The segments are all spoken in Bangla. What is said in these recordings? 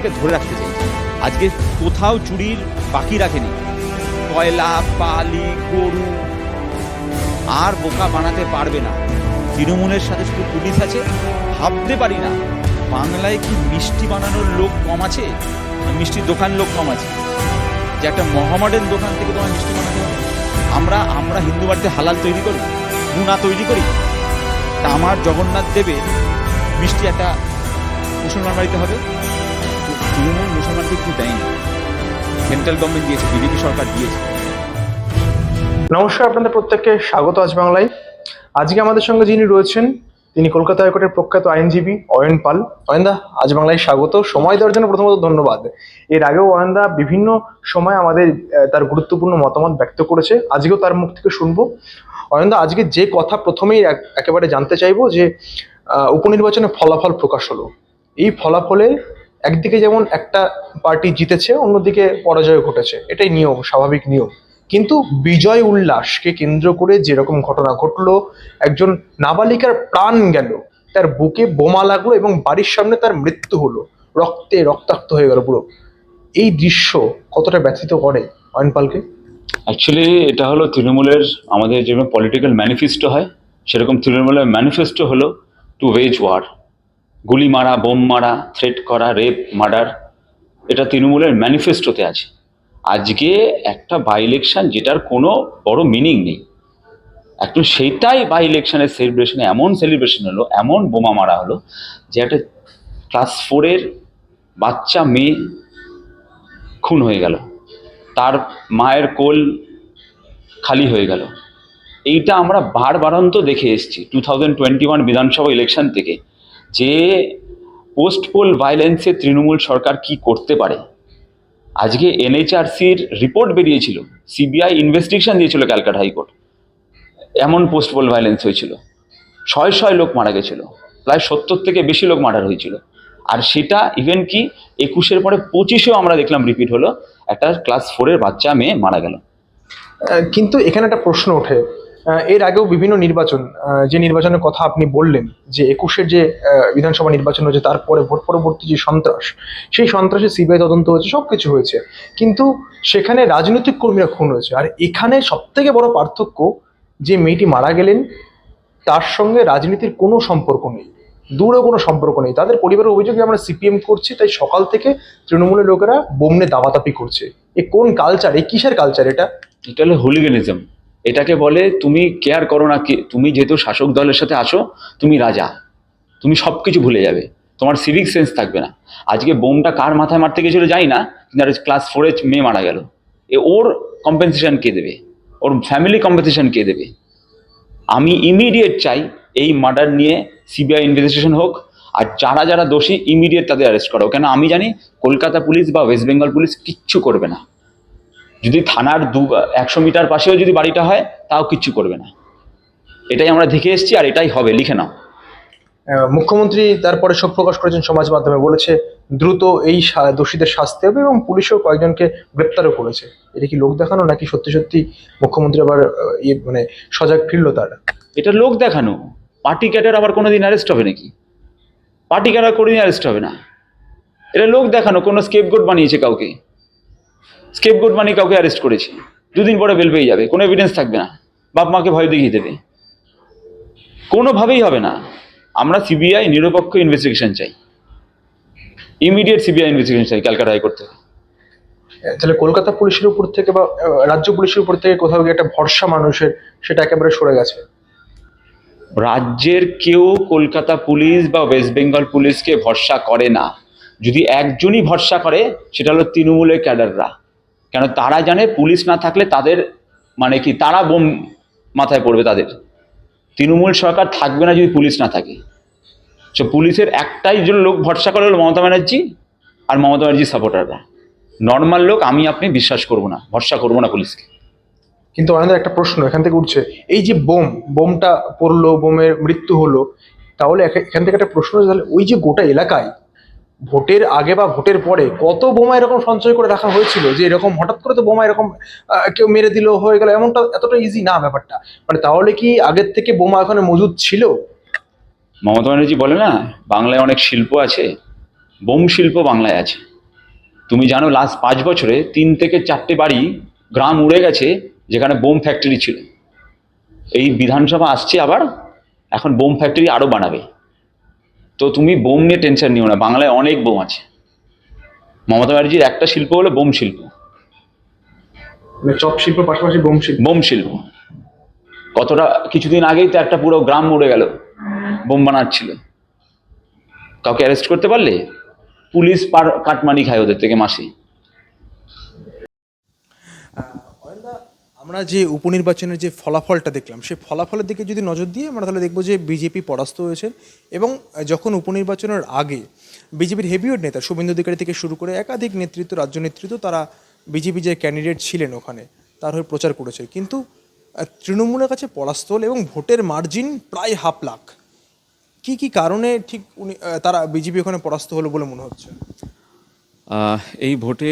সিস্টেমকে ধরে রাখতে চাইছে আজকে কোথাও চুরির বাকি রাখেনি। কয়লা, বালি, গরু আর বোকা বানাতে পারবে না। তৃণমূলের সাথে শুধু পুলিশ আছে, ভাবতে পারি না বাংলায় কি মিষ্টি বানানোর লোক কম আছে? মিষ্টির দোকান লোক কম আছে। যে একটা মহামডেল দোকান থেকে তোমার মিষ্টি বানাতে আমরা আমরা হিন্দু বাড়িতে হালাল তৈরি করি গুণা তৈরি করি। তা আমার জগন্নাথ দেবের মিষ্টি একটা মুসলমান বাড়িতে হবে। তৃণমূল মুসলমানকে কিছু দেয়নি। সেন্ট্রাল গভর্নমেন্ট দিয়েছে, বিজেপি সরকার দিয়েছে। নমস্কার আপনাদের প্রত্যেককে, স্বাগত আজ বাংলায়। আজকে আমাদের সঙ্গে যিনি রয়েছেন, তিনি কলকাতা হাইকোর্টের প্রখ্যাত আইনজীবী অয়ন পাল। অয়নদা, আজ বাংলায় স্বাগত। সময় দেওয়ার জন্য প্রথমত ধন্যবাদ। এর আগেও অয়নদা বিভিন্ন সময় আমাদের তার গুরুত্বপূর্ণ মতামত ব্যক্ত করেছে। আজকেও তার মুখ থেকে শুনব। অয়নদা, আজকে যে কথা প্রথমেই একেবারে জানতে চাইব যে উপনির্বাচনে ফলাফল প্রকাশ হলো। এই ফলাফলে একদিকে যেমন একটা পার্টি জিতেছে, অন্যদিকে পরাজয় ঘটেছে। এটাই নিয়ম, স্বাভাবিক নিয়ম। কিন্তু বিজয় উল্লাসকে কেন্দ্র করে যেরকম ঘটনা ঘটলো, একজন নাবালিকার প্রাণ গেল, তার বুকে বোমা লাগল এবং বাড়ির সামনে তার মৃত্যু হলো। রক্তে রক্তাক্ত হয়ে গেল পুরো। এই দৃশ্য কতটা ব্যথিত করে অয়নপালকে অ্যাকচুয়ালি এটা হলো তৃণমূলের, আমাদের যেরকম পলিটিক্যাল ম্যানিফেস্টো হয়, সেরকম তৃণমূলের ম্যানিফেস্টো হলো টু ওয়েজ ওয়ার গুলি মারা বোম মারা থ্রেট করা রেপ মার্ডার এটা তৃণমূলের ম্যানিফেস্টোতে আছে। আজকে একটা বাই ইলেকশন যেটার কোনো বড় মিনিং নেই। একটু সেইটাই বাই ইলেকশনের সেলিব্রেশনে এমন সেলিব্রেশন হলো, এমন বোমা মারা হলো, যে একটা ক্লাস ফোরের বাচ্চা মেয়ে খুন হয়ে গেল। তার মায়ের কোল খালি হয়ে গেল। এইটা আমরা বারবারন্ত দেখে এসেছি। টু থাউজেন্ড টোয়েন্টি ওয়ান বিধানসভা ইলেকশন থেকে যে পোস্ট পোল ভায়োলেন্সে তৃণমূল সরকার কি করতে পারে? আজকে এনএইচআরসির রিপোর্ট বেরিয়েছিল, সিবিআই ইনভেস্টিগেশন দিয়েছিল ক্যালকাটা হাইকোর্ট। এমন পোস্ট পোল ভায়োলেন্স হয়েছিল। ছয় ছয় লোক মারা গেছিল, প্রায় সত্তর থেকে বেশি লোক মার্ডার হয়েছিল। আর সেটা ইভেন কি একুশের পরে পঁচিশেও আমরা দেখলাম রিপিট হলো, একটা ক্লাস ফোরের বাচ্চা মেয়ে মারা গেল। কিন্তু এখানে একটা প্রশ্ন ওঠে এর আগেও বিভিন্ন নির্বাচন যে নির্বাচনের কথা আপনি বললেন, যে একুশের যে বিধানসভা নির্বাচন হয়েছে, তারপরে ভোট পরবর্তী যে সন্ত্রাস, সেই সন্ত্রাসে সিবিআই তদন্ত হয়েছে সব কিছু হয়েছে। কিন্তু সেখানে রাজনৈতিক কর্মীরা খুন হয়েছে। আর এখানে সব থেকে বড় পার্থক্য, যে মেয়েটি মারা গেলেন, তার সঙ্গে রাজনীতির কোনো সম্পর্ক নেই। দূরও কোনো সম্পর্ক নেই। তাদের পরিবারের অভিযোগ আমরা সিপিএম করছি, তাই সকাল থেকে তৃণমূলের লোকেরা বোমনে দাবাতাপি করছে। এ কোন কালচার এ কিসের কালচার এটা? এটা হলো হুলিগানিজম এটাকে বলে, তুমি কেয়ার করো না তুমি যেহেতু শাসক দলের সাথে আসো তুমি রাজা। তুমি সব কিছু ভুলে যাবে। তোমার সিভিক সেন্স থাকবে না। আজকে বোমটা কার মাথায় মারতে গেছিল জানি না, কিন্তু ক্লাস ফোরে মেয়ে মারা গেল। এ ওর কম্পেনসেশন কে দেবে? ওর ফ্যামিলি কম্পেনসেশন কে দেবে? আমি ইমিডিয়েট চাই এই মার্ডার নিয়ে সিবিআই ইনভেস্টিগেশন হোক, আর যারা যারা দোষী ইমিডিয়েট তাদের অ্যারেস্ট করো কেন আমি জানি, কলকাতা পুলিশ বা ওয়েস্ট বেঙ্গল পুলিশ কিচ্ছু করবে না। যদি থানার দু একশো মিটার পাশেও যদি বাড়িটা হয় তাও কিচ্ছু করবে না। এটাই আমরা দেখে এসেছি আর এটাই হবে লিখে নাও। মুখ্যমন্ত্রী তারপরে শোক প্রকাশ করেছেন সমাজ মাধ্যমে বলেছে দ্রুত এই দোষীদের শাস্তি হবে এবং পুলিশও কয়েকজনকে গ্রেপ্তারও করেছে। এটা কি লোক দেখানো নাকি সত্যি সত্যি মুখ্যমন্ত্রী আবার ইয়ে মানে সজাগ ফিরলো তার? এটা লোক দেখানো। পার্টি ক্যাডার আবার কোনোদিন অ্যারেস্ট হবে নাকি? পার্টি ক্যাডার কোনোদিন অ্যারেস্ট হবে না। এটা লোক দেখানো কোনো স্কেপ স্কেপগোট বানিয়েছে কাউকে। স্কেপগোট বানিয়ে কাউকে অ্যারেস্ট করেছে। দুদিন পরে বেল পেয়ে যাবে কোনো এভিডেন্স থাকবে না। বাপ মাকে ভয় দেখিয়ে দেবে। কোনোভাবেই হবে না। আমরা সিবিআই নিরপেক্ষ ইনভেস্টিগেশন চাই। ইমিডিয়েট সিবিআই ইনভেস্টিগেশন চাই ক্যালকাটা হাইকোর্ট। থেকে তাহলে কলকাতা পুলিশের উপর থেকে বা রাজ্য পুলিশের উপর থেকে কোথাও গিয়ে একটা ভরসা মানুষের সেটা একেবারে সরে গেছে। রাজ্যের কেউ কলকাতা পুলিশ বা ওয়েস্ট বেঙ্গল পুলিশকে ভরসা করে না। যদি একজনই ভরসা করে সেটা হলো তৃণমূলের ক্যাডাররা। কেন তারা জানে পুলিশ না থাকলে তাদের মানে কি, তারা বোম মাথায় পড়বে তাদের। তৃণমূল সরকার থাকবে না যদি পুলিশ না থাকে। তো পুলিশের একটাই যে লোক ভরসা করে হলো মমতা ব্যানার্জি আর মমতা ব্যানার্জির সাপোর্টাররা নর্মাল লোক, আমি আপনি বিশ্বাস করব না, ভরসা করব না পুলিশকে। কিন্তু আমাদের একটা প্রশ্ন এখান থেকে উঠছে। এই যে বোম, বোমটা পড়ল, বোমের মৃত্যু হলো, তাহলে এখা- এখান থেকে একটা প্রশ্ন তাহলে ওই যে গোটা এলাকায় ভোটের আগে বা ভোটের পরে কত বোমা এরকম সঞ্চয় করে রাখা হয়েছিল যে এরকম হঠাৎ করে তো বোমা এরকম কেউ মেরে দিল, হয়ে গেল, এমনটা এতটা ইজি না ব্যাপারটা। মানে তাহলে কি আগের থেকে বোমা এখানে মজুদ ছিল? মমতা ব্যানার্জি বলে না, বাংলায় অনেক শিল্প আছে, বোম শিল্প বাংলায় আছে। তুমি জানো লাস্ট পাঁচ বছরে তিন থেকে চারটে বাড়ি গ্রাম উড়ে গেছে যেখানে বোম ফ্যাক্টরি ছিল। এই বিধানসভা আসছে আবার, এখন বোম ফ্যাক্টরি আরও বানাবে। তো তুমি বোম নিয়ে টেনশন নিও না বাংলায় অনেক বোম আছে। মমতা ব্যানার্জির একটা শিল্প হলো বোম শিল্প। মানে চপ শিল্প পাশাপাশি বোম শিল্প। বোম শিল্প। কতটা কিছুদিন আগেই তো একটা পুরো গ্রাম উড়ে গেল বোম বানাচ্ছিল। কাউকে অ্যারেস্ট করতে পারলে? পুলিশ পার কাটমানি খায় ওদের থেকে মাসে আমরা যে উপনির্বাচনের যে ফলাফলটা দেখলাম সেই ফলাফলের দিকে যদি নজর দিয়ে আমরা তাহলে দেখব যে বিজেপি পরাস্ত হয়েছে এবং যখন উপনির্বাচনের আগে বিজেপির হেভিওয়েট নেতা শুভেন্দু অধিকারী থেকে শুরু করে একাধিক নেতৃত্ব, রাজ্য নেতৃত্ব তারা বিজেপি যে ক্যান্ডিডেট ছিলেন ওখানে, তার হয়ে প্রচার করেছে। কিন্তু তৃণমূলের কাছে পরাস্ত হল এবং ভোটের মার্জিন প্রায় হাফ লাখ। কি কি কারণে ঠিক উনি তারা বিজেপি ওখানে পরাস্ত হলো বলে মনে হচ্ছে? এই ভোটে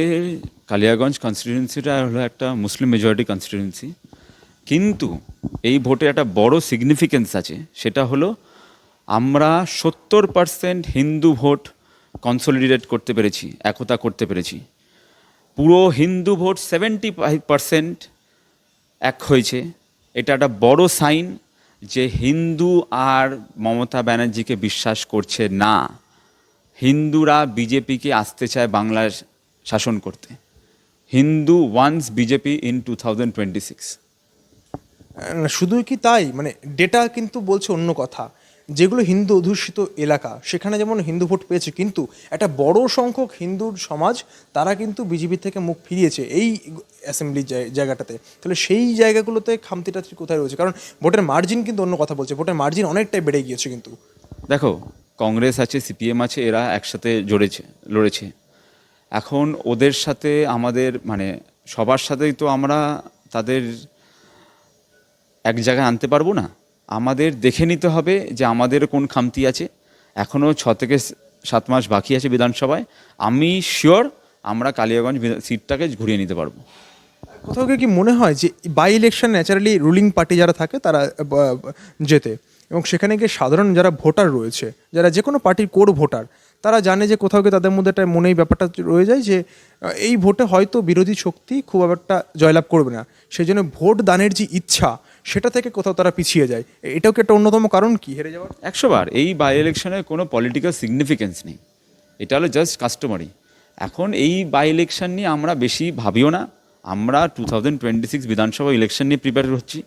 কালিয়াগঞ্জ কনস্টিটিউয়েন্সিটা হলো একটা মুসলিম মেজরিটি কনস্টিটিউয়েন্সি কিন্তু এই ভোটে একটা বড় সিগনিফিকেন্স আছে, সেটা হলো আমরা সত্তর পার্সেন্ট হিন্দু ভোট কনসলিডেট করতে পেরেছি, একতা করতে পেরেছি। পুরো Hindu vote seventy five percent এক হয়েছে। এটা একটা বড় সাইন যে হিন্দু আর মমতা ব্যানার্জিকে বিশ্বাস করছে না। হিন্দুরা বিজেপিকে আসতে চায় বাংলার শাসন করতে। Hindu once BJP in two thousand twenty six. শুধুই কি তাই? মানে ডেটা কিন্তু বলছে অন্য কথা। যেগুলো হিন্দু অধ্যুষিত এলাকা সেখানে যেমন হিন্দু ভোট পেয়েছে কিন্তু একটা বড় সংখ্যক হিন্দুর সমাজ তারা কিন্তু বিজেপি থেকে মুখ ফিরিয়েছে এই অ্যাসেম্বলি জায়গাটাতে। তাহলে সেই জায়গাগুলোতে খামতিটা কোথায় রয়েছে? কারণ ভোটের মার্জিন কিন্তু অন্য কথা বলছে। ভোটের মার্জিন অনেকটাই বেড়ে গিয়েছে কিন্তু। দেখো কংগ্রেস আছে, সিপিএম আছে, এরা একসাথে জড়েছে, লড়েছে। এখন ওদের সাথে আমাদের মানে সবার সাথেই তো আমরা তাদের এক জায়গায় আনতে পারব না। আমাদের দেখে নিতে হবে যে আমাদের কোন খামতি আছে। এখনও ছ থেকে সাত মাস বাকি আছে বিধানসভায়। আমি শিওর আমরা কালিয়াগঞ্জ সিটটাকে ঘুরিয়ে নিতে পারব। কোথাও কি মনে হয় যে by election naturally ruling party যারা থাকে তারা জেতে এবং সেখানে গিয়ে সাধারণ যারা ভোটার রয়েছে, যারা যে কোনো পার্টির কোর ভোটার, তারা জানে যে কোথাও গিয়ে তাদের মধ্যে একটা মনেই ব্যাপারটা রয়ে যায় যে এই ভোটে হয়তো বিরোধী শক্তি খুব একটা জয়লাভ করবে না। সেই জন্য ভোট দানের যে ইচ্ছা, সেটা থেকে কোথাও তারা পিছিয়ে যায়। এটাও কি একটা অন্যতম কারণ কি? হেরে যাওয়ার? একশো বার। এই বাই ইলেকশনের কোনো পলিটিক্যাল সিগনিফিকেন্স নেই। এটা হলো জাস্ট কাস্টমারি এখন এই বাই ইলেকশন নিয়ে আমরা বেশি ভাবিও না। আমরা টু থাউজেন্ড টোয়েন্টি সিক্স বিধানসভা ইলেকশন নিয়ে প্রিপেয়ার হচ্ছি।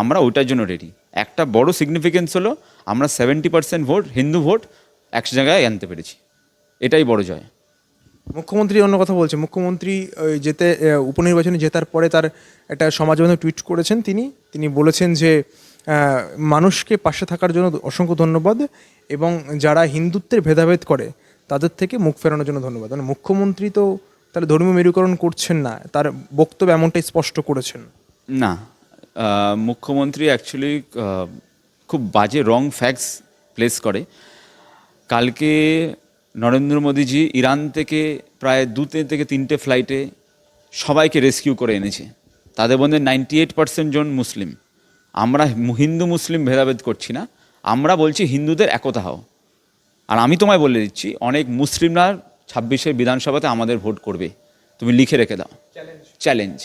আমরা ওইটার জন্য রেডি একটা বড় সিগনিফিকেন্স হলো আমরা seventy percent vote Hindu vote এক জায়গায় আনতে পেরেছি। এটাই বড় জয়। মুখ্যমন্ত্রী অন্য কথা বলছে। মুখ্যমন্ত্রী ওই যেতে উপনির্বাচনে জেতার পরে তার একটা সমাজ টুইট করেছেন তিনি। তিনি বলেছেন যে মানুষকে পাশে থাকার জন্য অসংখ্য ধন্যবাদ এবং যারা হিন্দুত্বের ভেদাভেদ করে তাদের থেকে মুখ ফেরানোর জন্য ধন্যবাদ। মানে মুখ্যমন্ত্রী তো তাহলে ধর্মীয় মেরুকরণ করছেন না তার বক্তব্য এমনটাই স্পষ্ট করেছেন। না। মুখ্যমন্ত্রী অ্যাকচুয়ালি খুব বাজে রং ফ্যাক্টস প্লেস করে। কালকে নরেন্দ্র মোদীজি ইরান থেকে প্রায় দুতে থেকে তিনটে ফ্লাইটে সবাইকে রেস্কিউ করে এনেছে। তাদের মধ্যে নাইনটি এইট পার্সেন্ট জন মুসলিম। আমরা হিন্দু মুসলিম ভেদাভেদ করছি না। আমরা বলছি হিন্দুদের একতা হও। আর আমি তোমায় বলে দিচ্ছি অনেক মুসলিমরা ছাব্বিশের বিধানসভাতে আমাদের ভোট করবে। তুমি লিখে রেখে দাও। চ্যালেঞ্জ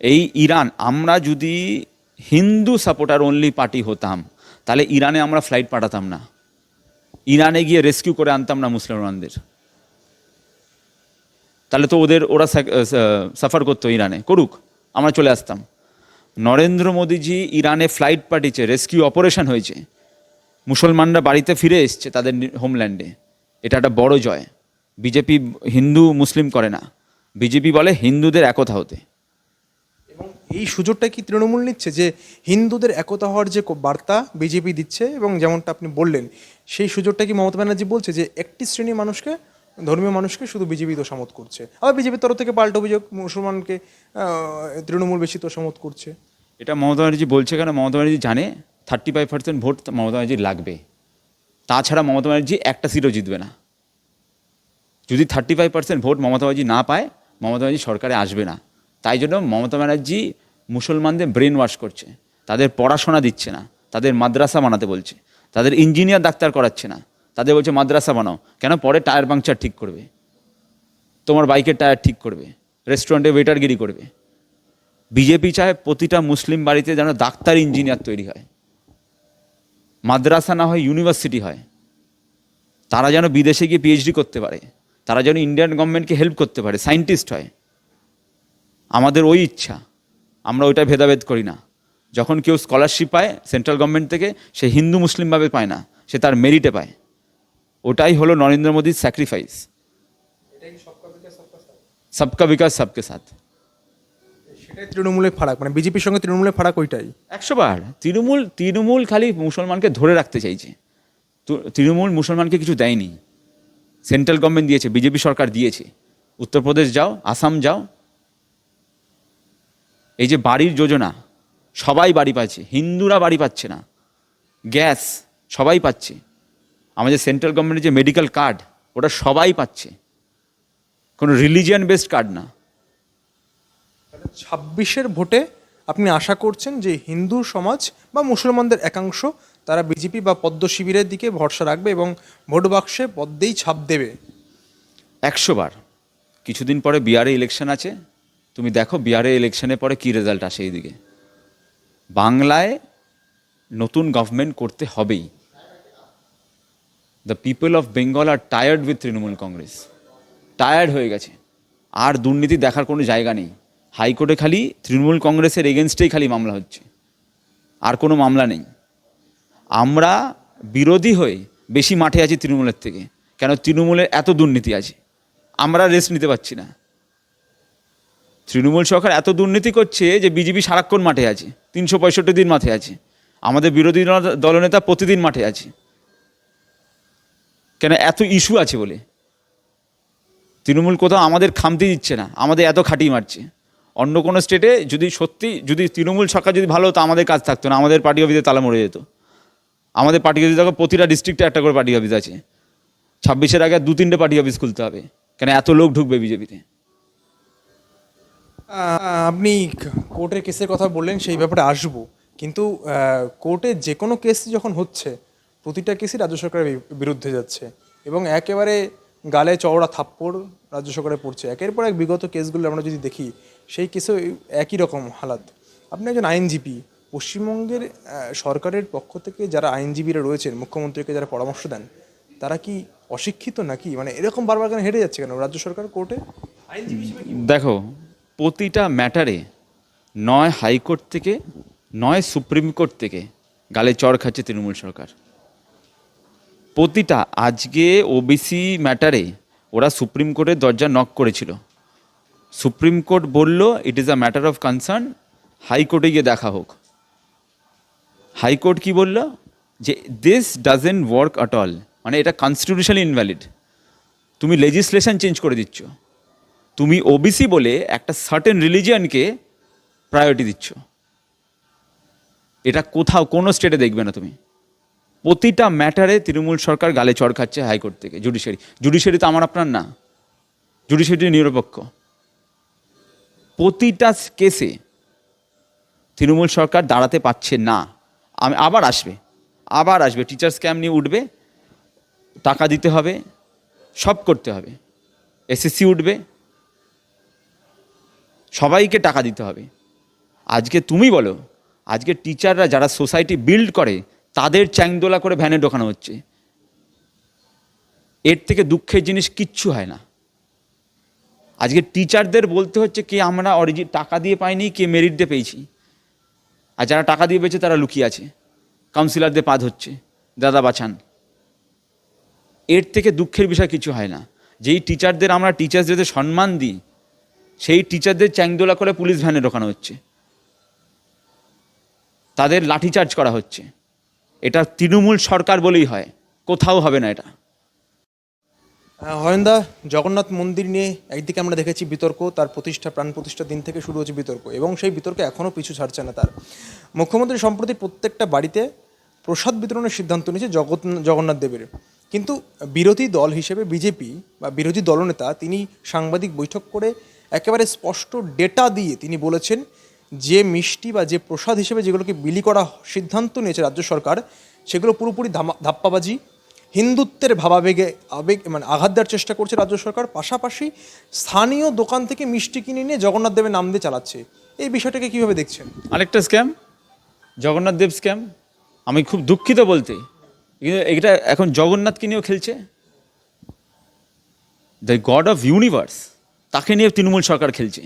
এই ইরান, আমরা যদি হিন্দু সাপোর্টার অনলি পার্টি হতাম, তাহলে ইরানে আমরা ফ্লাইট পাঠাতাম না। ইরানে গিয়ে রেস্কিউ করে আনতাম না মুসলমানদের। তাহলে তো ওদের, ওরা সাফার করতো ইরানে। করুক, আমরা চলে আসতাম। নরেন্দ্র মোদীজি ইরানে ফ্লাইট পাঠিয়েছে রেস্কিউ অপারেশন হয়েছে। মুসলমানরা বাড়িতে ফিরে এসছে তাদের হোমল্যান্ডে এটা একটা বড় জয়। বিজেপি হিন্দু, মুসলিম করে না। বিজেপি বলে হিন্দুদের একতা হতে। এই সুযোগটা কি তৃণমূল নিচ্ছে যে হিন্দুদের একতা হওয়ার যে বার্তা বিজেপি দিচ্ছে এবং যেমনটা আপনি বললেন, সেই সুযোগটা কি মমতা ব্যানার্জি বলছে যে একটি শ্রেণির মানুষকে, ধর্মীয় মানুষকে শুধু বিজেপি তোষামত করছে? আবার বিজেপির তরফ থেকে পাল্টা অভিযোগ মুসলমানকে তৃণমূল বেশি তোষামত করছে। এটা মমতা ব্যানার্জি বলছে কেন? মমতা ব্যানার্জি জানে thirty five percent vote Mamata ব্যানার্জির লাগবে। তাছাড়া মমতা ব্যানার্জি একটা সিটও জিতবে না। যদি thirty five percent vote Mamata Banerjee না পায়, মমতা ব্যানার্জি সরকারে আসবে না। তাই জন্য মমতা ব্যানার্জি মুসলমানদের ব্রেন ওয়াশ করছে। তাদের পড়াশোনা দিচ্ছে না। তাদের মাদ্রাসা বানাতে বলছে। তাদের ইঞ্জিনিয়ার ডাক্তার করাচ্ছে না। তাদের বলছে, মাদ্রাসা বানাও। কেন? পরে টায়ার পাংচার ঠিক করবে। তোমার বাইকের টায়ার ঠিক করবে। রেস্টুরেন্টে ওয়েটারগিরি করবে। বিজেপি চায় প্রতিটা মুসলিম বাড়িতে যেন ডাক্তার ইঞ্জিনিয়ার তৈরি হয়। মাদ্রাসা না হয় ইউনিভার্সিটি হয়। তারা যেন বিদেশে গিয়ে পিএইচডি করতে পারে। তারা যেন ইন্ডিয়ান গভর্নমেন্টকে হেল্প করতে পারে। সায়েন্টিস্ট হয়। আমাদের ওই ইচ্ছা। আমরা ওইটা ভেদাভেদ করি না। যখন কেউ স্কলারশিপ পায় সেন্ট্রাল গভর্নমেন্ট থেকে সে হিন্দু মুসলিমভাবে পায় না সে তার মেরিটে পায়। ওটাই হলো নরেন্দ্র মোদীর স্যাক্রিফাইস সবকা বিকাশ সবকে সাথ। সেটাই তৃণমূলের ফারাক মানে বিজেপির সঙ্গে তৃণমূলের ফারাক ওইটাই। একশো বার। তৃণমূল তৃণমূল খালি মুসলমানকে ধরে রাখতে চাইছে। তো- তৃণমূল মুসলমানকে কিছু দেয়নি। সেন্ট্রাল গভর্নমেন্ট দিয়েছে বিজেপি সরকার দিয়েছে। উত্তরপ্রদেশ যাও আসাম যাও এই যে বাড়ির যোজনা সবাই বাড়ি পাচ্ছে হিন্দুরা বাড়ি পাচ্ছে না গ্যাস সবাই পাচ্ছে আমাদের সেন্ট্রাল গভর্নমেন্টের যে মেডিকেল কার্ড ওটা সবাই পাচ্ছে কোনো রিলিজিয়ান বেসড কার্ড না। ছাব্বিশের ভোটে আপনি আশা করছেন যে হিন্দু সমাজ বা মুসলমানদের একাংশ তারা বিজেপি বা পদ্ম শিবিরের দিকে ভরসা রাখবে এবং ভোট বাক্সে পদ্মেই ছাপ দেবে? একশো বার। কিছুদিন পরে বিহারে ইলেকশন আছে তুমি দেখো বিহারে ইলেকশনের পরে কি রেজাল্ট আসে এইদিকে। বাংলায় নতুন গভর্নমেন্ট করতে হবেই। The people of Bengal are tired with Trinamool Congress. Tired হয়ে গেছে। আর দুর্নীতি দেখার কোনো জায়গা নেই। হাইকোর্টে খালি তৃণমূল কংগ্রেসের এগেনস্টেই খালি মামলা হচ্ছে। আর কোনো মামলা নেই। আমরা বিরোধী হয়ে বেশি মাঠে আছি তৃণমূলের থেকে। কেন তৃণমূলের এত দুর্নীতি আছে? আমরা রেস্ট নিতে পারছি না। তৃণমূল সরকার এত দুর্নীতি করছে যে বিজেপি সারাক্ষণ মাঠে আছে, তিনশো পঁয়ষট্টি দিন মাঠে আছে। আমাদের বিরোধী দল- দলনেতা প্রতিদিন মাঠে আছে। কেন এত ইস্যু আছে বলে? তৃণমূল কোথাও আমাদের খামতি দিচ্ছে না, আমাদের এত খাটিয়ে মারছে। অন্য কোনো স্টেটে যদি সত্যি, যদি তৃণমূল সরকার যদি ভালো হতো, আমাদের কাজ থাকতো না, আমাদের পার্টি অফিসে তালা মরে যেত। আমাদের পার্টি অফিস দেখো প্রতিটা ডিস্ট্রিক্টে একটা করে পার্টি অফিস আছে। ছাব্বিশের আগে দু তিনটে পার্টি অফিস খুলতে হবে। কেন এত লোক ঢুকবে বিজেপিতে? আপনি কোর্টের কেসের কথা বললেন, সেই ব্যাপারে আসব। কিন্তু কোর্টে যে কোনো কেস যখন হচ্ছে, প্রতিটা কেসই রাজ্য সরকারের বিরুদ্ধে যাচ্ছে। এবং একেবারে গালে চওড়া থাপ্পড় রাজ্য সরকারে পড়ছে। একের পর এক বিগত কেসগুলো আমরা যদি দেখি, সেই কেসেও একই রকম হালাত। আপনি একজন আইনজীবী, পশ্চিমবঙ্গের সরকারের পক্ষ থেকে যারা আইনজীবীরা রয়েছেন, মুখ্যমন্ত্রীকে যারা পরামর্শ দেন, তারা কি অশিক্ষিত নাকি? মানে এরকম বারবার কেন হেরে যাচ্ছে কেন? রাজ্য সরকার কোর্টে দেখো প্রতিটা ম্যাটারে নয় হাইকোর্ট থেকে, নয় সুপ্রিম কোর্ট থেকে গালে চড় খাচ্ছে তৃণমূল সরকার। প্রতিটা আজকে ওবিসি ম্যাটারে ওরা সুপ্রিম কোর্টের দরজা নক করেছিল। সুপ্রিম কোর্ট বলল it is a matter of concern হাইকোর্টে গিয়ে দেখা হোক। হাইকোর্ট কি বলল? যে this doesn't work at all মানে এটা কনস্টিটিউশনালি ইনভ্যালিড তুমি লেজিসলেশন চেঞ্জ করে দিচ্ছ। তুমি ওবিসি বলে একটা সার্টেন রিলিজিয়ানকে প্রায়োরিটি দিচ্ছ। এটা কোথাও কোনো স্টেটে দেখবে না তুমি। প্রতিটা ম্যাটারে তৃণমূল সরকার গালে চড় খাচ্ছে হাইকোর্ট থেকে জুডিশিয়ারি জুডিশিয়ারি তো আমার আপনার না। জুডিশিয়ারি নিরপেক্ষ। প্রতিটা কেসে তৃণমূল সরকার দাঁড়াতে পারছে না। আমি আবার আসবে আবার আসবে। টিচার্স ক্যাম্প নিয়ে উঠবে, টাকা দিতে হবে, সব করতে হবে। এসএসসি উঠবে সবাইকে টাকা দিতে হবে। আজকে তুমি বলো, আজকে টিচাররা যারা সোসাইটি বিল্ড করে, তাদের চ্যাংদোলা করে ভ্যানে ঢোকানো হচ্ছে। এর থেকে দুঃখের জিনিস কিচ্ছু হয় না। আজকে টিচারদের বলতে হচ্ছে কে, আমরা অরিজি, টাকা দিয়ে পাইনি, কে মেরিট দিয়ে পেয়েছি। আর যারা টাকা দিয়ে পেয়েছে, তারা লুকিয়ে আছে। কাউন্সিলরদের পাদ হচ্ছে দাদা বাছান। এর থেকে দুঃখের বিষয় কিছু হয় না। যেই টিচারদের আমরা টিচার্সদের সম্মান দিই সেই টিচারদের চ্যাংদোলা করে পুলিশ ভ্যানে ঢোকানো হচ্ছে। তাদের লাঠিচার্জ করা হচ্ছে। এটা তৃণমূল সরকার বলেই হয়। কোথাও হবে না এটা। আহ, হরেন্দা জগন্নাথ মন্দির নিয়ে একদিকে আমরা দেখেছি বিতর্ক তার প্রতিষ্ঠা প্রাণ প্রতিষ্ঠার দিন থেকে শুরু হচ্ছে বিতর্ক এবং সেই বিতর্ক এখনও পিছু ছাড়ছে না তার। মুখ্যমন্ত্রী সম্প্রতি প্রত্যেকটা বাড়িতে প্রসাদ বিতরণের সিদ্ধান্ত নিয়েছে জগৎ জগন্নাথ দেবের। কিন্তু বিরোধী দল হিসেবে বিজেপি বা বিরোধী দলনেতা তিনি সাংবাদিক বৈঠক করে একেবারে স্পষ্ট ডেটা দিয়ে তিনি বলেছেন, যে মিষ্টি বা যে প্রসাদ হিসেবে যেগুলোকে বিলি করা সিদ্ধান্ত নিয়েছে রাজ্য সরকার, সেগুলো পুরোপুরি ধাপ্পাবাজি, হিন্দুত্বের ভাবাবেগে, আবেগ মানে আঘাত দেওয়ার চেষ্টা করছে রাজ্য সরকার, পাশাপাশি স্থানীয় দোকান থেকে মিষ্টি কিনে নিয়ে জগন্নাথ দেবের নাম দিয়ে চালাচ্ছে। এই বিষয়টাকে কীভাবে দেখছেন? আরেকটা স্ক্যাম জগন্নাথ দেব স্ক্যাম আমি খুব দুঃখিত বলতে, কিন্তু এটা এখন জগন্নাথকে নিয়েও খেলছে। দ্য গড অফ ইউনিভার্স তাকে নিয়ে তৃণমূল সরকার খেলছে।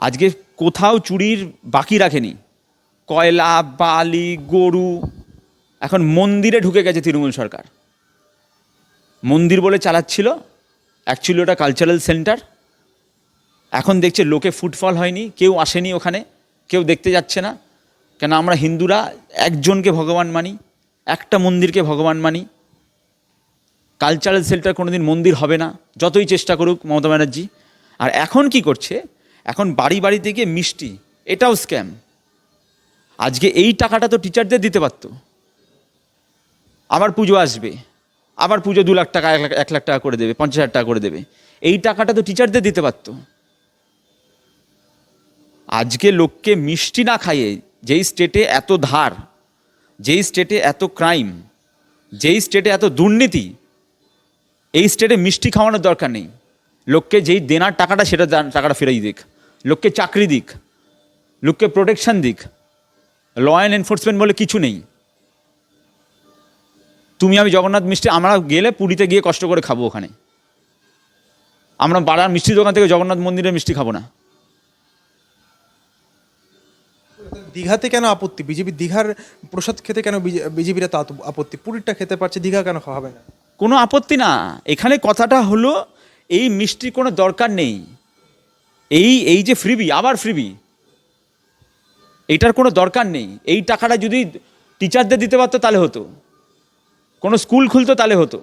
আজকে কোথাও চুরির বাকি রাখেনি। কয়লা, বালি, গরু, এখন মন্দিরে ঢুকে গেছে তৃণমূল সরকার। মন্দির বলে চালাচ্ছিল অ্যাকচুয়ালি ওটা কালচারাল সেন্টার এখন দেখছে লোকে ফুটফল হয়নি, কেউ আসেনি ওখানে, কেউ দেখতে যাচ্ছে না। কেন আমরা হিন্দুরা একজনকে ভগবান মানি, একটা মন্দিরকে ভগবান মানি কালচারাল সেন্টার কোনোদিন মন্দির হবে না। যতই চেষ্টা করুক মমতা ব্যানার্জি। আর এখন কি করছে? এখন বাড়ি বাড়ি থেকে মিষ্টি, এটাও স্ক্যাম আজকে এই টাকাটা তো টিচারদের দিতে পারতো। আবার পুজো আসবে। আবার পুজো দু লাখ টাকা, এক লাখ এক লাখ টাকা করে দেবে, পঞ্চাশ হাজার টাকা করে দেবে। এই টাকাটা তো টিচারদের দিতে পারতো। আজকে লোককে মিষ্টি না খাইয়ে যেই স্টেটে এত ধার, যেই স্টেটে এত ক্রাইম যেই স্টেটে এত দুর্নীতি এই স্টেটে মিষ্টি খাওয়ানোর দরকার নেই। লোককে যেই দেনার টাকাটা, সেটা টাকাটা ফেরাই দিক। লোককে চাকরি দিক। লোককে প্রোটেকশন দিক। ল অ্যান্ড এনফোর্সমেন্ট বলে কিছু নেই। তুমি আমি জগন্নাথ মিষ্টি, আমরা গেলে পুরীতে গিয়ে কষ্ট করে খাব ওখানে। আমরা পাড়ার মিষ্টি দোকান থেকে জগন্নাথ মন্দিরের মিষ্টি খাব না। দীঘাতে কেন আপত্তি? বিজেপি দীঘার প্রসাদ খেতে কেন বিজেপিরা তা আপত্তি? পুরীরটা খেতে পারছে, দীঘা কেন খাওয়াবে না? কোনো আপত্তি না। এখানে কথাটা হলো, এই মিষ্টির কোনো দরকার নেই। এই এই যে ফ্রিবি আবার ফ্রিবি এটার কোনো দরকার নেই। এই টাকাটা যদি টিচারদের দিতে পারতো তাহলে হতো। কোনো স্কুল খুলতো তাহলে হতো।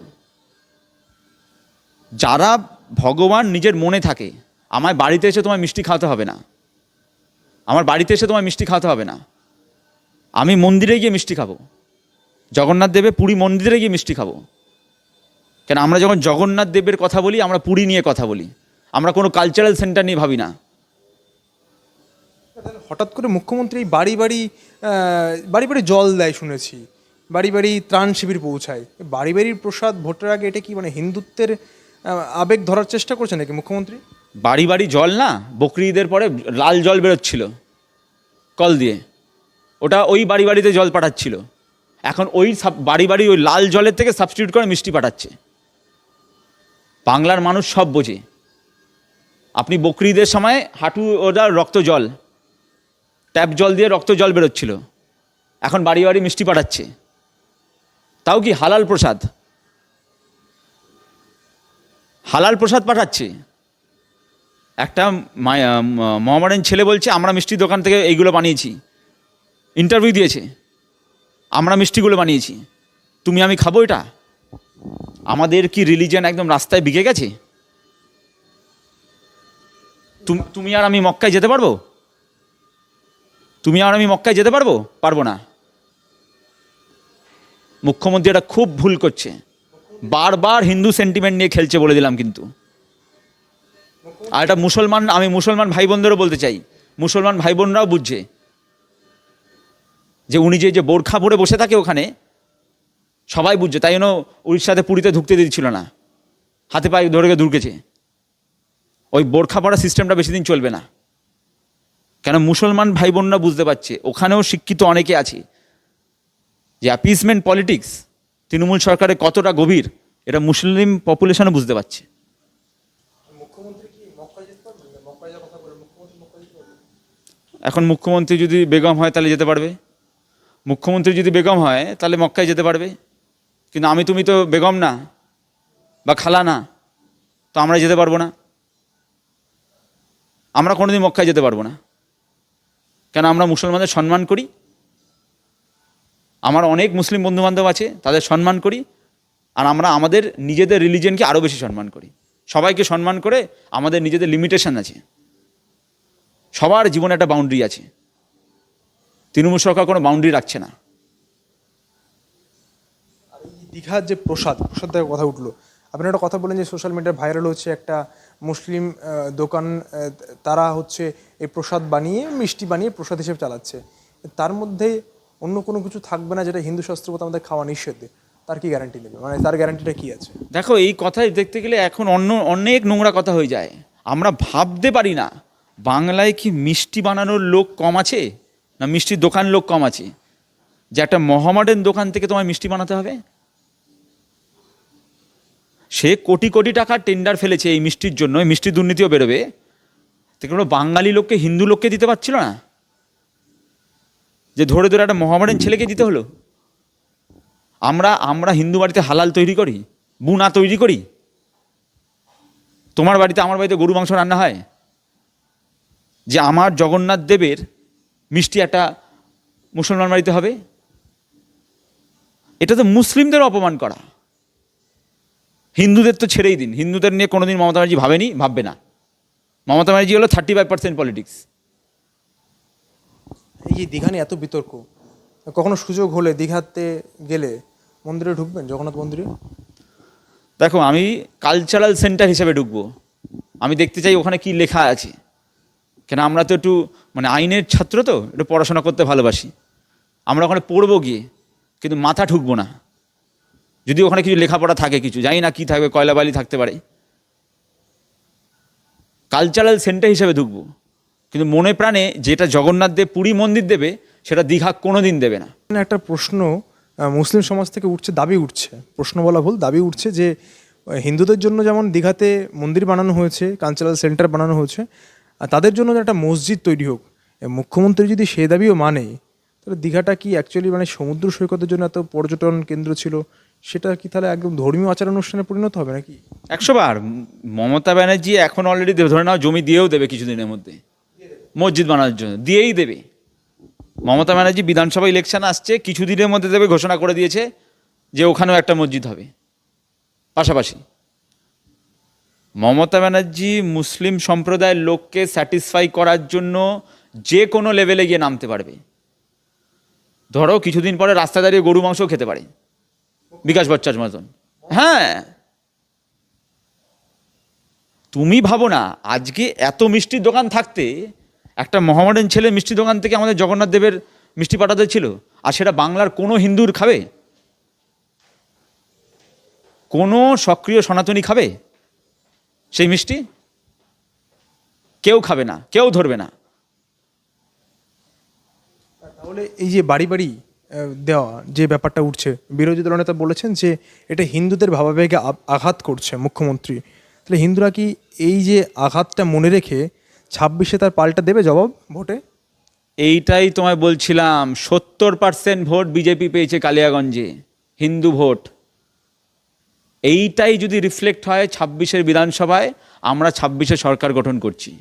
যারা ভগবান নিজের মনে থাকে, আমায় বাড়িতে এসে তোমায় মিষ্টি খাওয়াতে হবে না। আমার বাড়িতে এসে তোমায় মিষ্টি খাওয়াতে হবে না। আমি মন্দিরে গিয়ে মিষ্টি খাব। জগন্নাথ দেবে পুরী মন্দিরে গিয়ে মিষ্টি খাব। কেন আমরা যখন জগন্নাথ দেবের কথা বলি আমরা পুরী নিয়ে কথা বলি। আমরা কোনো কালচারাল সেন্টার নিয়ে ভাবি না। হঠাৎ করে মুখ্যমন্ত্রী বাড়ি বাড়ি বাড়ি বাড়ি জল দেয় শুনেছি। বাড়ি বাড়ি ত্রাণ শিবির পৌঁছায়। বাড়ি বাড়ির প্রসাদ ভোটের আগে এটা কি মানে হিন্দুত্বের আবেগ ধরার চেষ্টা করছে নাকি মুখ্যমন্ত্রী? বাড়ি বাড়ি জল না বকরি ঈদের পরে লাল জল বেরোচ্ছিল কল দিয়ে। ওটা ওই বাড়ি বাড়িতে জল পাঠাচ্ছিল। এখন ওই সাব- বাড়ি বাড়ি ওই লাল জলের থেকে সাবস্টিটিউট করে মিষ্টি পাঠাচ্ছে। বাংলার মানুষ সব বোঝে। আপনি বকরিদের সময় হাঁটু ওটা রক্ত জল, ট্যাপ জল দিয়ে রক্ত জল বেরোচ্ছিল। এখন বাড়ি বাড়ি মিষ্টি পাঠাচ্ছে। তাও কি হালাল প্রসাদ? হালাল প্রসাদ পাঠাচ্ছে। একটা মহামারেন ছেলে বলছে, আমরা মিষ্টি দোকান থেকে এইগুলো বানিয়েছি। ইন্টারভিউ দিয়েছে। আমরা মিষ্টিগুলো বানিয়েছি। তুমি আমি খাব এটা? আমাদের কি রিলিজিয়ান একদম রাস্তায় বিকে গেছে? তুম- আর আমি মক্কায় যেতে পারব? তুমি আর আমি মক্কায় যেতে পারব? পারব না। মুখ্যমন্ত্রী এটা খুব ভুল করছে। বারবার হিন্দু সেন্টিমেন্ট নিয়ে খেলছে বলে দিলাম কিন্তু। আর এটা মুসলমান, আমি মুসলমান ভাই বোনদেরও বলতে চাই। মুসলমান ভাই বোনরাও বুঝছে। যে উনি যে বোরখা পরে বসে থাকে ওখানে সবাই বুঝছে, তাই জন্য উড়িষ্যাতে পুরীতে ঢুকতে দিচ্ছিল না। হাতে পায়ে ধরে ঢুকেছে ওই বোরখা পরা সিস্টেমটা বেশি দিন চলবে না। কেন মুসলমান ভাই বোনরা বুঝতে পারছে, ওখানেও শিক্ষিত অনেকে আছে। যে অ্যাপিসমেন্ট পলিটিক্স তৃণমূল সরকারের কতটা গভীর, এটা মুসলিম পপুলেশনও বুঝতে পারছে। এখন মুখ্যমন্ত্রী যদি বেগম হয় তাহলে যেতে পারবে। মুখ্যমন্ত্রী যদি বেগম হয় তাহলে মক্কায় যেতে পারবে। কিন্তু আমি তুমি তো বেগম না বা খালা না, তো আমরা যেতে পারব না। আমরা কোনোদিন মক্কায় যেতে পারব না। কেন আমরা মুসলমানদের সম্মান করি? আমার অনেক মুসলিম বন্ধুবান্ধব আছে, তাদের সম্মান করি, আর আমরা আমাদের নিজেদের রিলিজনকে আরও বেশি সম্মান করি। সবাইকে সম্মান করে আমাদের নিজেদের লিমিটেশন আছে। সবার জীবনে একটা বাউন্ডারি আছে। তৃণমূল সরকার কোনো বাউন্ডারি রাখছে না। দীঘার যে প্রসাদ প্রসাদ দেওয়ার কথা উঠল। আপনি একটা কথা বলেন যে সোশ্যাল মিডিয়ায় ভাইরাল হচ্ছে একটা মুসলিম দোকান তারা হচ্ছে এই প্রসাদ বানিয়ে, মিষ্টি বানিয়ে প্রসাদ হিসেবে চালাচ্ছে। তার মধ্যে অন্য কোনো কিছু থাকবে না যেটা হিন্দু শাস্ত্র মতো আমাদের খাওয়া নিষেধ। তার কি গ্যারান্টি দেবে মানে তার গ্যারান্টিটা কি আছে? দেখো, এই কথাই দেখতে গেলে এখন অন্য, অনেক নোংরা কথা হয়ে যায়। আমরা ভাবতে পারি না, বাংলায় কি মিষ্টি বানানোর লোক কম আছে? না মিষ্টির দোকান লোক কম আছে? যে একটা মহামাডেন দোকান থেকে তোমায় মিষ্টি বানাতে হবে? সে কোটি কোটি টাকার টেন্ডার ফেলেছে এই মিষ্টির জন্য এই মিষ্টির দুর্নীতিও বেরোবে। তো কোনো বাঙালি লোককে, হিন্দু লোককে দিতে পারছিল না? যে ধরে ধরে একটা মহামাডেন ছেলেকে দিতে হলো। আমরা আমরা হিন্দু বাড়িতে হালাল তৈরি করি, বুনা তৈরি করি। তোমার বাড়িতে, আমার বাড়িতে গরু, মাংস রান্না হয়? যে আমার জগন্নাথ দেবের মিষ্টি একটা মুসলমান বাড়িতে হবে? এটা তো মুসলিমদের অপমান করা। হিন্দুদের তো ছেড়েই দিন। হিন্দুদের নিয়ে কোনোদিন মমতা ব্যানার্জি ভাবেনি? ভাববে না। মমতা ব্যানার্জি হলো থার্টি ফাইভ পার্সেন্ট পলিটিক্স এই যে দীঘা নিয়ে এত বিতর্ক কখনো সুযোগ হলে দীঘাতে গেলে মন্দিরে ঢুকবেন জগন্নাথ মন্দিরে? দেখো আমি কালচারাল সেন্টার হিসেবে ঢুকবো। আমি দেখতে চাই ওখানে কি লেখা আছে। কেন আমরা তো একটু মানে আইনের ছাত্র তো একটু পড়াশোনা করতে ভালোবাসি। আমরা ওখানে পড়ব গিয়ে কিন্তু মাথা ঢুকবো না। যদি ওখানে কিছু লেখাপড়া থাকে কিছু, জানি না কি থাকবে কয়লাবালি থাকতে পারে। কালচারাল সেন্টার হিসেবে ঢুকবো। কিন্তু মনে প্রাণে যেটা জগন্নাথ দেব পুরী মন্দির দেবে, সেটা দীঘা কোনো দিন দেবে না। একটা প্রশ্ন মুসলিম সমাজ থেকে উঠছে, দাবি উঠছে, প্রশ্ন বলা ভুল, দাবি উঠছে যে হিন্দুদের জন্য যেমন দীঘাতে মন্দির বানানো হয়েছে কালচারাল সেন্টার বানানো হয়েছে, আর তাদের জন্য একটা মসজিদ তৈরি হোক মুখ্যমন্ত্রী যদি সে দাবিও মানে তাহলে দীঘাটা কি অ্যাকচুয়ালি মানে সমুদ্র সৈকতের জন্য এত পর্যটন কেন্দ্র ছিল সেটা কি তাহলে একদম ধর্মীয় আচার অনুষ্ঠানে পরিণত হবে নাকি? একশো বার। মমতা ব্যানার্জি এখন অলরেডি ধরে নাও জমি দিয়েও দেবে কিছুদিনের মধ্যে। মসজিদ বানানোর জন্য, দিয়েই দেবে। মমতা ব্যানার্জি বিধানসভা ইলেকশন আসছে, কিছুদিনের মধ্যে দেবে, ঘোষণা করে দিয়েছে যে ওখানেও একটা মসজিদ হবে। পাশাপাশি, মমতা ব্যানার্জি মুসলিম সম্প্রদায়ের লোককে স্যাটিসফাই করার জন্য যে কোনো লেভেলে গিয়ে নামতে পারবে। ধরো কিছুদিন পরে রাস্তায় দাঁড়িয়ে গরু, মাংসও খেতে পারে। বিকাশ ভট্টাচার্য মতন হ্যাঁ। তুমি ভাবো না আজকে এত মিষ্টির দোকান থাকতে একটা মহামডান ছেলে মিষ্টি দোকান থেকে আমাদের জগন্নাথ দেবের মিষ্টি পাঠাতে ছিল আর সেটা বাংলার কোনো হিন্দুর খাবে? কোনো সক্রিয় সনাতনী খাবে? সেই মিষ্টি? কেউ খাবে না কেউ ধরবে না। তাহলে এই যে বাড়ি বাড়ি দেওয়া, যে ব্যাপারটা উঠছে। বিরোধী দলনেতা বলেছেন যে এটা হিন্দুদের ভাবাবেগে আঘাত করছে মুখ্যমন্ত্রী। তাহলে হিন্দুরা কি এই যে আঘাতটা মনে রেখে ছাব্বিশে তার পাল্টা দেবে জবাব ভোটে? এইটাই তোমায় বলছিলাম, সত্তর পার্সেন্ট ভোট বিজেপি পেয়েছে কালিয়াগঞ্জে, হিন্দু ভোট। এইটাই যদি রিফ্লেক্ট হয় ছাব্বিশের বিধানসভায়, আমরা ছাব্বিশে সরকার গঠন করছি।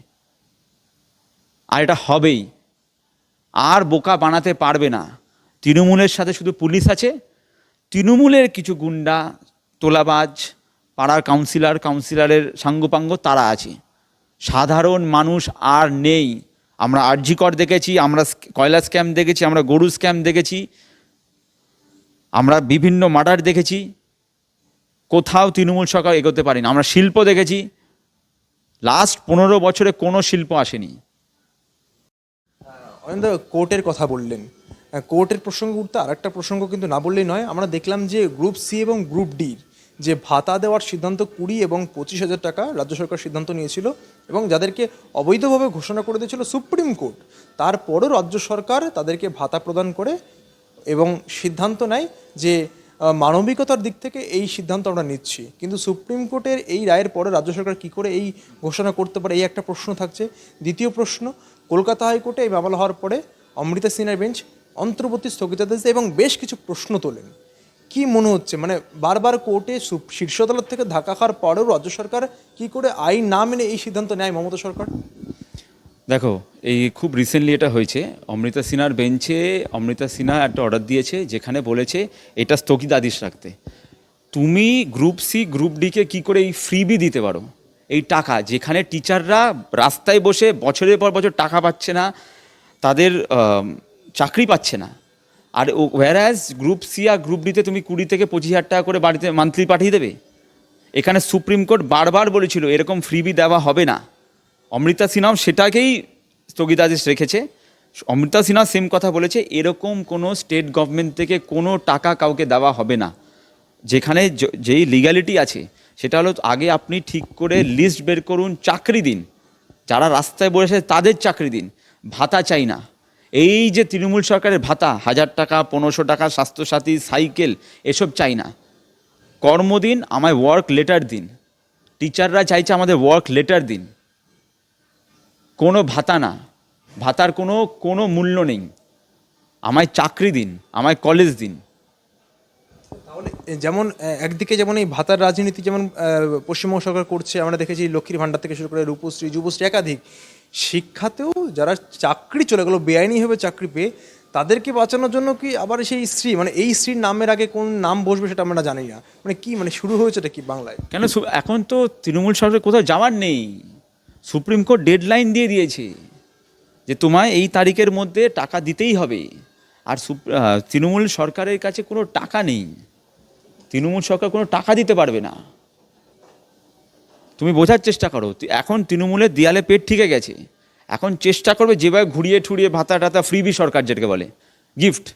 আর এটা হবেই। আর বোকা বানাতে পারবে না। তৃণমূলের সাথে শুধু পুলিশ আছে। তৃণমূলের কিছু গুন্ডা, তোলাবাজ, পাড়ার কাউন্সিলর কাউন্সিলরের সাঙ্গপাঙ্গ তারা আছে। সাধারণ মানুষ আর নেই। আমরা আরজিকর দেখেছি, আমরা কয়লা স্ক্যাম দেখেছি, আমরা গরু স্ক্যাম দেখেছি। আমরা বিভিন্ন মার্ডার দেখেছি। কোথাও তৃণমূল সরকার এগোতে পারেনি। আমরা শিল্প দেখেছি। লাস্ট পনেরো বছরে কোনো শিল্প আসেনি। কোর্টের কথা বললেন। কোর্টের প্রসঙ্গ উঠতে আর একটা প্রসঙ্গ কিন্তু না বললেই নয়। আমরা দেখলাম যে গ্রুপ সি এবং গ্রুপ ডির যে ভাতা দেওয়ার সিদ্ধান্ত কুড়ি এবং পঁচিশ হাজার টাকা রাজ্য সরকার সিদ্ধান্ত নিয়েছিল এবং যাদেরকে অবৈধভাবে ঘোষণা করে দিয়েছিল সুপ্রিম কোর্ট, তারপরও রাজ্য সরকার তাদেরকে ভাতা প্রদান করে এবং সিদ্ধান্ত নেয় যে মানবিকতার দিক থেকে এই সিদ্ধান্ত আমরা নিচ্ছি। কিন্তু সুপ্রিম কোর্টের এই রায়ের পরে রাজ্য সরকার কী করে এই ঘোষণা করতে পারে, এই একটা প্রশ্ন থাকছে। দ্বিতীয় প্রশ্ন, কলকাতা হাইকোর্টে এই মামলা হওয়ার পরে অমৃতা সিনহার বেঞ্চ অন্তর্বর্তী স্থগিতাদেশ এবং বেশ কিছু প্রশ্ন তোলেন। কি মনে হচ্ছে? মানে বারবার কোর্টে শীর্ষ আদালত থেকে ধাক্কা খাওয়ার পরেও রাজ্য সরকার কি করে আইন না মেনে এই সিদ্ধান্ত নেয় মমতা সরকার? দেখো, এই খুব রিসেন্টলি এটা হয়েছে। অমৃতা সিনহার বেঞ্চে অমৃতা সিনহা একটা অর্ডার দিয়েছে যেখানে বলেছে, এটা স্থগিতাদেশ রাখতে। তুমি গ্রুপ সি গ্রুপ ডিকে কি করে এই ফ্রিবি দিতে পারো? এই টাকা, যেখানে টিচাররা রাস্তায় বসে বছরের পর বছর টাকা পাচ্ছে না, তাদের চাকরি পাচ্ছে না। আর ওয়ারাজ গ্রুপ সি আর গ্রুপ ডিতে তুমি কুড়ি থেকে পঁচিশ হাজার টাকা করে বাড়িতে মান্থলি পাঠিয়ে দেবে। এখানে সুপ্রিম কোর্ট বারবার বলেছিল, এরকম ফ্রিবি দেওয়া হবে না। অমৃতা সিনহাও সেটাকেই স্থগিতাদেশ রেখেছে। অমৃতা সিনহা সেম কথা বলেছে, এরকম কোনো স্টেট গভর্নমেন্ট থেকে কোনো টাকা কাউকে দেওয়া হবে না। যেখানে যেই লিগ্যালিটি আছে, সেটা হলো আগে আপনি ঠিক করে লিস্ট বের করুন, চাকরি দিন। যারা রাস্তায় বসে তাদের চাকরি দিন। ভাতা চাই না। এই যে তৃণমূল সরকারের ভাতা, হাজার টাকা, পনেরোশো টাকা, স্বাস্থ্যসাথী, সাইকেল, এসব চাই না। কর্মদিন, আমায় ওয়ার্ক লেটার দিন। টিচাররা চাইছে আমাদের ওয়ার্ক লেটার দিন। কোনো ভাতা না। ভাতার কোনো কোনো মূল্য নেই। আমায় চাকরি দিন, আমায় কলেজ দিন। তাহলে যেমন একদিকে যেমন এই ভাতার রাজনীতি যেমন পশ্চিমবঙ্গ সরকার করছে, আমরা দেখেছি লক্ষ্মীর ভাণ্ডার থেকে শুরু করে রূপশ্রী, যুবশ্রী একাধিক শিক্ষাতেও যারা চাকরি চলে গেলো, বেআইনিভাবে চাকরি পেয়ে, তাদেরকে বাঁচানোর জন্য কি আবার সেই স্ত্রী মানে এই স্ত্রীর নামের আগে কোন নাম বসবে সেটা আমরা জানি না। মানে কি মানে শুরু হয়েছে এটা কি বাংলায়? কেন এখন তো তৃণমূল সরকার কোথাও যাওয়ার নেই। সুপ্রিম কোর্ট ডেডলাইন দিয়ে দিয়েছে যে তোমায় এই তারিখের মধ্যে টাকা দিতেই হবে। আর তৃণমূল সরকারের কাছে কোনো টাকা নেই। তৃণমূল সরকার কোনো টাকা দিতে পারবে না। তুমি বোঝার চেষ্টা করো এখন তৃণমূলের দেয়ালে পেট ঠিকে গেছে। এখন চেষ্টা করবে যেভাবে ঘুরিয়ে ঠুরিয়ে ভাতা টাতা ফ্রিবি সরকার যেটাকে বলে গিফট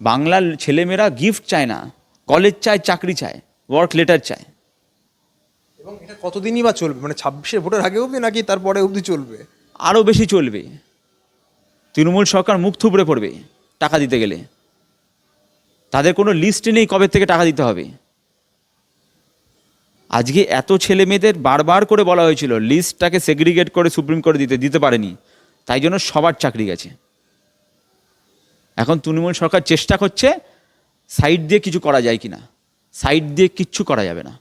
বাংলার ছেলেমেয়েরা গিফট চায় না কলেজ চায় চাকরি চায় ওয়ার্ক লেটার চায়। এবং এটা কতদিনই বা চলবে? মানে ছাব্বিশে ভোটের আগে অবধি নাকি তারপরে অবধি চলবে? আরও বেশি চলবে। তৃণমূল সরকার মুখ থুবড়ে পড়বে টাকা দিতে গেলে। তাদের কোনো লিস্ট নেই কবে থেকে টাকা দিতে হবে। আজকে এত ছেলে মেয়েদের বারবার করে বলা হয়েছিল, লিস্টটাকে সেগ্রিগেট করে সুপ্রিম কোর্টে দিতে দিতে পারেনি। তাই জন্য সবার চাকরি গেছে। এখন তৃণমূল সরকার চেষ্টা করছে, সাইড দিয়ে কিছু করা যায় কি না সাইড দিয়ে কিচ্ছু করা যাবে না।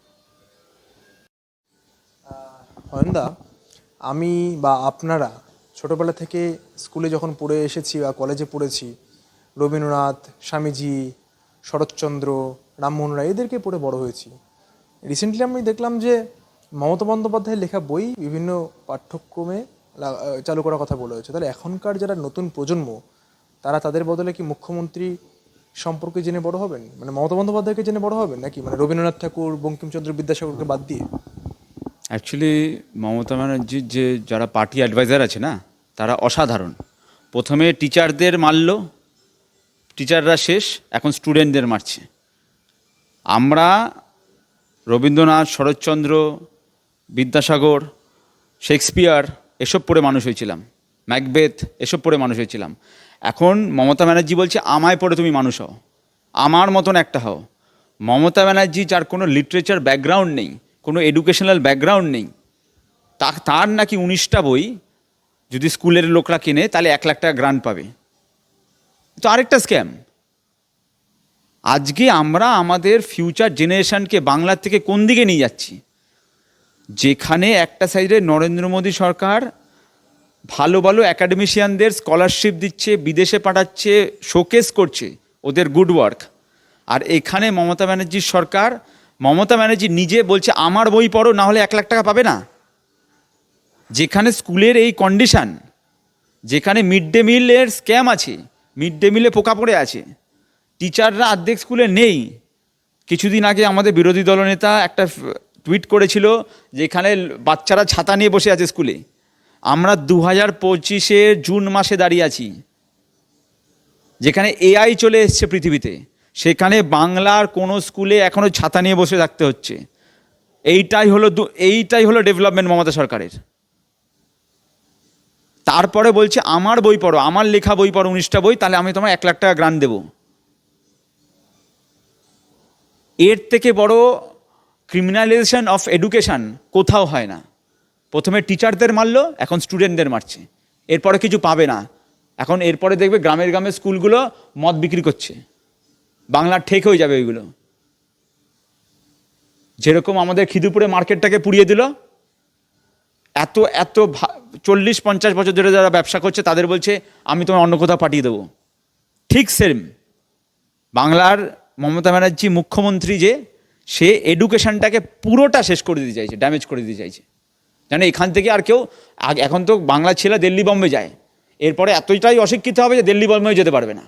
অয়নদা আমি বা আপনারা ছোটবেলা থেকে স্কুলে যখন পড়ে এসেছি বা কলেজে পড়েছি, রবীন্দ্রনাথ, স্বামীজি, শরৎচন্দ্র, রামমোহন রায়, এদেরকে পড়ে বড় হয়েছি। রিসেন্টলি আমি দেখলাম যে মমতা বন্দ্যোপাধ্যায়ের লেখা বই বিভিন্ন পাঠ্যক্রমে চালু করার কথা বলা হয়েছে। তাহলে এখনকার যারা নতুন প্রজন্ম, তারা তাদের বদলে কি মুখ্যমন্ত্রী সম্পর্কে জেনে বড় হবেন? মানে মমতা বন্দ্যোপাধ্যায়কে জেনে বড় হবেন নাকি? মানে রবীন্দ্রনাথ ঠাকুর, বঙ্কিমচন্দ্র বিদ্যাসাগরকে বাদ দিয়ে? অ্যাকচুয়ালি মমতা ব্যানার্জির যে যারা পার্টি অ্যাডভাইজার আছে না, তারা অসাধারণ। প্রথমে টিচারদের মারল টিচাররা শেষ, এখন স্টুডেন্টদের মারছে। আমরা রবীন্দ্রনাথ, শরৎচন্দ্র, বিদ্যাসাগর, শেক্সপিয়ার, এসব পড়ে মানুষ হয়েছিলাম। ম্যাকবেথ, এসব পড়ে মানুষ হয়েছিলাম। এখন মমতা ব্যানার্জি বলছে, আমায় পড়ে তুমি মানুষ হও। আমার মতন একটা হও। মমতা ব্যানার্জি যার কোনো লিটারেচার ব্যাকগ্রাউন্ড নেই, কোনো এডুকেশনাল ব্যাকগ্রাউন্ড নেই, তা, তার নাকি উনিশটা বই যদি স্কুলের লোকরা কেনে, তাহলে এক লাখ টাকা গ্রান্ট পাবে। তো আরেকটা স্ক্যাম আজকে আমরা আমাদের ফিউচার জেনারেশানকে বাংলার থেকে কোন দিকে নিয়ে যাচ্ছি? যেখানে একটা সাইডে নরেন্দ্র মোদী সরকার ভালো ভালো অ্যাকাডেমিশিয়ানদের স্কলারশিপ দিচ্ছে, বিদেশে পাঠাচ্ছে শোকেস করছে ওদের গুড ওয়ার্ক আর এখানে মমতা ব্যানার্জির সরকার, মমতা ব্যানার্জি নিজে বলছে, আমার বই পড়ো, না হলে এক লাখ টাকা পাবে না। যেখানে স্কুলের এই কন্ডিশন যেখানে মিড ডে মিলের স্ক্যাম আছে মিড ডে মিলে পোকা পড়ে আছে টিচাররা অর্ধেক স্কুলে নেই। কিছুদিন আগে আমাদের বিরোধী দলনেতা একটা টুইট করেছিল যেখানে বাচ্চারা ছাতা নিয়ে বসে আছে স্কুলে। আমরা দু হাজার পঁচিশের জুন মাসে দাঁড়িয়ে আছি। যেখানে এআই চলে এসছে পৃথিবীতে। সেখানে বাংলার কোনো স্কুলে এখনও ছাতা নিয়ে বসে থাকতে হচ্ছে। এইটাই হলো এইটাই হলো ডেভেলপমেন্ট মমতা সরকারের। তারপরে বলছে, আমার বই পড়ো, আমার লেখা বই পড়ো, উনিশটা বই, তাহলে আমি তোমার এক লাখ টাকা গ্রান্ট দেবো। এর থেকে বড় ক্রিমিনালাইজেশন অফ এডুকেশন কোথাও হয় না। প্রথমে টিচারদের মারলো, এখন স্টুডেন্টদের মারছে। এরপরে কিছু পাবে না। এখন এরপরে দেখবে গ্রামের গ্রামের স্কুলগুলো মদ বিক্রি করছে। বাংলার ঠেক হয়ে যাবে ওইগুলো। যেরকম আমাদের খিদুপুরে মার্কেটটাকে পুড়িয়ে দিল, এত এত চল্লিশ, পঞ্চাশ বছর ধরে যারা ব্যবসা করছে, তাদের বলছে, আমি তোমার অন্য কোথাও পাঠিয়ে দেবো। ঠিক সেম বাংলার মমতা ব্যানার্জি মুখ্যমন্ত্রী যে, সে এডুকেশনটাকে পুরোটা শেষ করে দিতে চাইছে ড্যামেজ করে দিতে চাইছে। যেন এখান থেকে আর কেউ এখন তো বাংলা ছেলে দিল্লি বম্বে যায়। এরপরে এতটাই অশিক্ষিত হবে যে দিল্লি বম্বেও যেতে পারবে না।